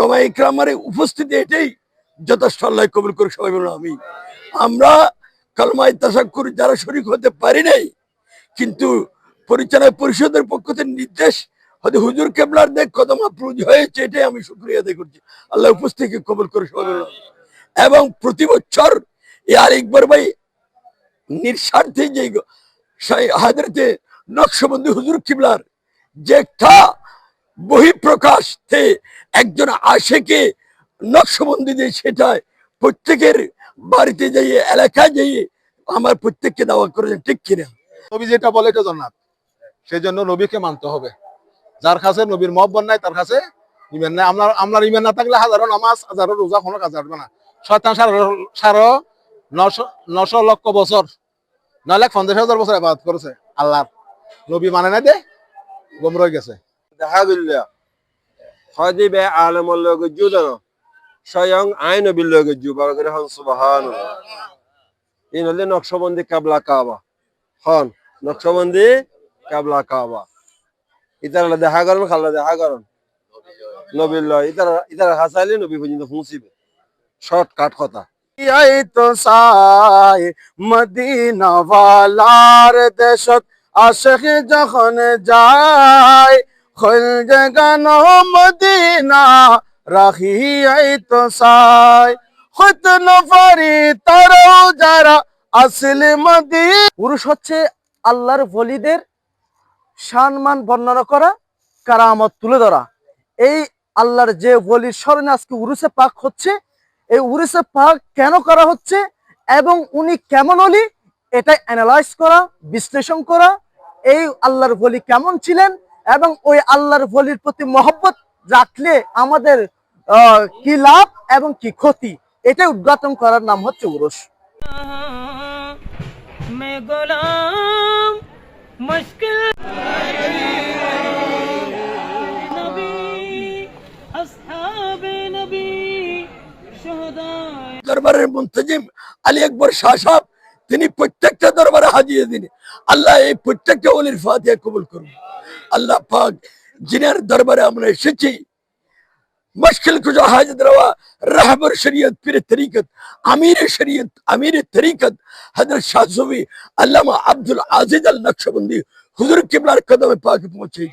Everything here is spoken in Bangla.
ওলামা উপস্থিতি এটাই যথেষ্ট আল্লাহ কবুল করে সবাই বলুন আমি আমরা কালমায় তাসাক্কুর যারা শরিক হতে পারি নাই, কিন্তু পরিচালনা পরিষদের পক্ষ থেকে নির্দেশ, হয়তো হুজুর কেবলার দেখ কদম আপ্রুজ হয়েছে, এটাই আমি শুক্রিয়া আদায় করছি। আল্লাহ উপস্থিতিকে কবুল করে সবাই বলুন এবং প্রতি বছর এই আরেকবার ভাই নিঃস্বার্থে যে হাজারতে নকশবন্দি হুজুর কিবলার যে একটা বহিঃপ্রকাশ একজন আশেকে নকশবন্দি দিয়ে সেটায় প্রত্যেকের বাড়িতে যাইয়ে এলাকায় যাইয়ে আমার প্রত্যেককে দাওয়া করে ঠিক কিনা? নবী যেটা বলে এটা জান্নাত। সেই জন্য নবীকে মানতে হবে। যার কাছে নবীর মহব্বত নাই, তার কাছে ইমান নাই। আপনার আপনার ইমান না থাকলে হাজারো নামাজ, হাজারো রোজা কোনো কাজ আসবে না। শয়তান সারা সারা নশো নশো লক্ষ বছর, নয় লাখ পঞ্চাশ হাজার বছর আবাদ করেছে আল্লাহর। নবী মানে নাই দে গম রয়ে গেছে। গিল্লা হদিবে আলমর লগে জুদন। স্বয়ং আইন বিল লগে জু বাগরে হন সুবহান হলে নকশবন্দি কাবলা কাবা। হন, নকশবন্দি কাবলা কাবা। ইতারা দেখা করেন খাল্লা দেখা করেন। নবীর লয়, ইতারা ইতারা হাসাইলে নবী পর্যন্ত পৌঁছিবে। শর্টকাট কথা। এই তো সাই মদিনা ওয়ালার দেশত আশেখ যখন যায় খোল জাগান মদিনা রাখি এই তো সাই। খুদ নফরি তারও যারা আসলে মদি পুরুষ হচ্ছে আল্লাহর বলিদের সম্মান বর্ণনা করা, কারামত তুলে ধরা। এই আল্লাহর যে বলির স্মরণে আজকে উরুসে পাক হচ্ছে, এই উড়িষ্যা পাক কেন করা হচ্ছে এবং উনি কেমন হলি এটা অ্যানালাইজ করা, বিশ্লেষণ করা। এই আল্লাহর বলি কেমন ছিলেন এবং ওই আল্লাহর বলির প্রতি মহব্বত রাখলে আমাদের কি লাভ এবং কি ক্ষতি? এটা উদ্ঘাটন করার নাম হচ্ছে উরস। দরবারের মন্ত্রী আলী আকবর শাহ সাহ তিনি প্রত্যেকটা হাজিয়ে দিন। আল্লাহ এই প্রত্যেকটা অলির ফাতিহা কবুল করুন। আল্লাহ পাক জিনের দরবারে আমরা এসেছি। মুশকিল কুজা হাজত রওয়া রাহবর শরীয়ত পীর তরিকত, আমির শরীয়ত, আমির তরিকত, হযরত শাহ আল্লামা আব্দুল আজিজ আল নকশবন্দি হুজুর কিবলার কদমে পাকে পৌঁছে